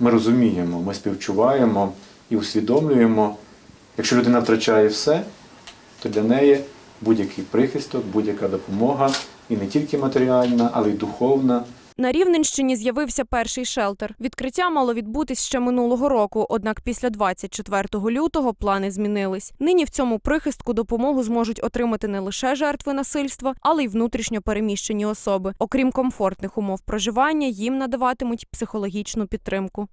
ми розуміємо, ми співчуваємо і усвідомлюємо, якщо людина втрачає все, то для неї будь-який прихисток, будь-яка допомога, і не тільки матеріальна, але й духовна, На Рівненщині з'явився перший шелтер. Відкриття мало відбутись ще минулого року, однак після 24 лютого плани змінились. Нині в цьому прихистку допомогу зможуть отримати не лише жертви насильства, але й внутрішньо переміщені особи. Окрім комфортних умов проживання, їм надаватимуть психологічну підтримку.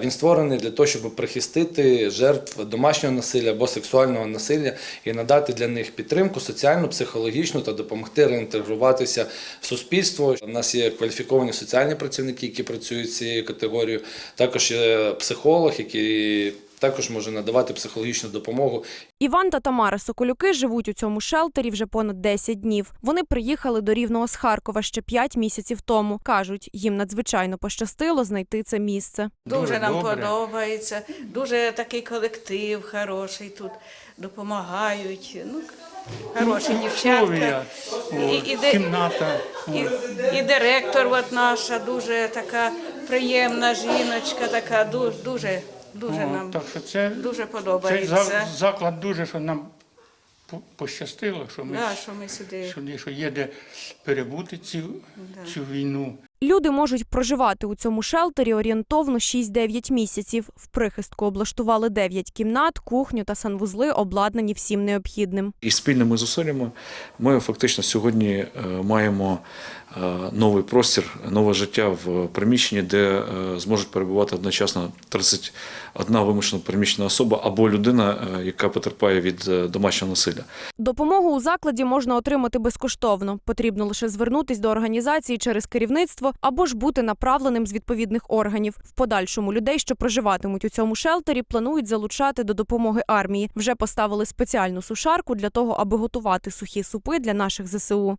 Він створений для того, щоб прихистити жертв домашнього насилля або сексуального насилля і надати для них підтримку соціальну, психологічну та допомогти реінтегруватися в суспільство. У нас є кваліфіковані соціальні працівники, які працюють з цією категорією. Також є психолог, який також може надавати психологічну допомогу Іван та Тамара Соколюки живуть у цьому шелтері вже понад 10 днів. Вони приїхали до Рівного з Харкова ще 5 місяців тому. кажуть, їм надзвичайно пощастило знайти це місце. Дуже, Дуже нам добре. подобається. Дуже такий колектив хороший тут. Допомагають. Ну, хороші дівчатка. І, і, де- кімната. і, і директор от наша дуже така приємна жіночка, така дуже, дуже, дуже От, нам так що це, дуже цей подобається. за- заклад дуже, що нам по- пощастило, що ми Да, що ми сюди. сюди, що є де перебути цю, цю війну. Люди можуть проживати у цьому шелтері орієнтовно 6-9 місяців. В прихистку облаштували 9 кімнат, кухню та санвузли, обладнані всім необхідним. І спільними зусиллями ми фактично сьогодні е, маємо новий простір, нове життя в приміщенні, де е, зможуть перебувати одночасно 31 вимушено переміщена особа або людина, е, яка потерпає від е, домашнього насилля. Допомогу у закладі можна отримати безкоштовно. Потрібно лише звернутись до організації через керівництво або ж бути направленим з відповідних органів. В подальшому людей, що проживатимуть у цьому шелтері, планують залучати до допомоги армії. Вже поставили спеціальну сушарку для того, аби готувати сухі супи для наших ЗСУ.